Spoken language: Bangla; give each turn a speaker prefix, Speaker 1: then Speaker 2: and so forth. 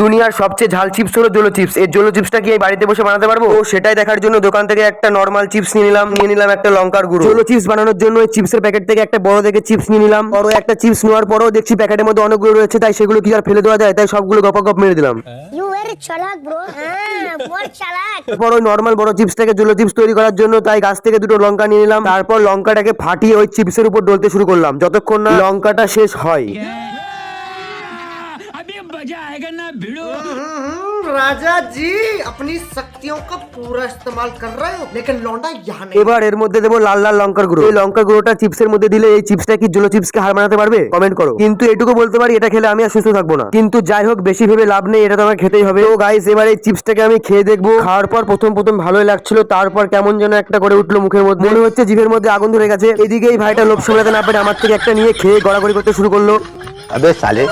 Speaker 1: দুনিয়ার সবচেয়ে ঝাল চিপস হলো জোলো চিপস এই জোলো চিপসটা কি বাড়িতে বসে বানাতে পারব? ও সেটাই দেখার জন্য দোকান থেকে একটা নর্মাল চিপস নিয়ে নিলাম নিয়ে নিলাম একটা লঙ্কার গুঁড়ো। জোলো চিপস বানানোর জন্য এই চিপসের প্যাকেট থেকে একটা বড় দেখে চিপস নিয়ে নিলাম। বড় একটা চিপস নেওয়ার পরেও দেখছি প্যাকেটের মধ্যে অনেকগুলো রয়েছে তাই সেগুলো কি আর ফেলে দেওয়া যায়? তাই সবগুলো গপ গপ মেরে দিলাম। বড় নর্মাল বড় চিপসটাকে জুলো চিপস তৈরি করার জন্য তাই গাছ থেকে দুটো লঙ্কা নিয়ে নিলাম। তারপর লঙ্কাটাকে ফাটিয়ে ওই চিপসের উপর ডলতে শুরু করলাম। যতক্ষণ না লঙ্কাটা শেষ হয়।
Speaker 2: अभी मजा आएगा ना भिड़ो
Speaker 3: हम्म, राजा जी अपनी शक्तियों का पूरा इस्तेमाल कर रहे हो लेकिन लौंडा यहाँ नहीं
Speaker 1: এবার এর মধ্যে দেবো লাল লাল লঙ্কার গুঁড়ো এই লঙ্কার গুঁড়োটা চিপসের মধ্যে দিলে এই চিপসটা কি জুলো চিপসকে হার মানাতে পারবে কমেন্ট করো কিন্তু এটুকু বলতে পারি এটা খেলে আমি আর সুস্থ থাকবো না কিন্তু যাই হোক বেশি ভেবে লাভ নেই এটা তো আমার খেতেই হবে তো গাইস এবার এই চিপসটাকে আমি খেয়ে দেখবো খাওয়ার পর প্রথম প্রথম ভালোই লাগছিল তারপর কেমন যেন একটা করে উঠলো মুখের মধ্যে মনে হচ্ছে জিভের মধ্যে আগুন ধরে গেছে এদিকে এই ভাইটা লোভ সামলাতে না পেরে আমার থেকে একটা নিয়ে খেয়ে গড়াগড়ি করতে শুরু করলো
Speaker 4: अबे साले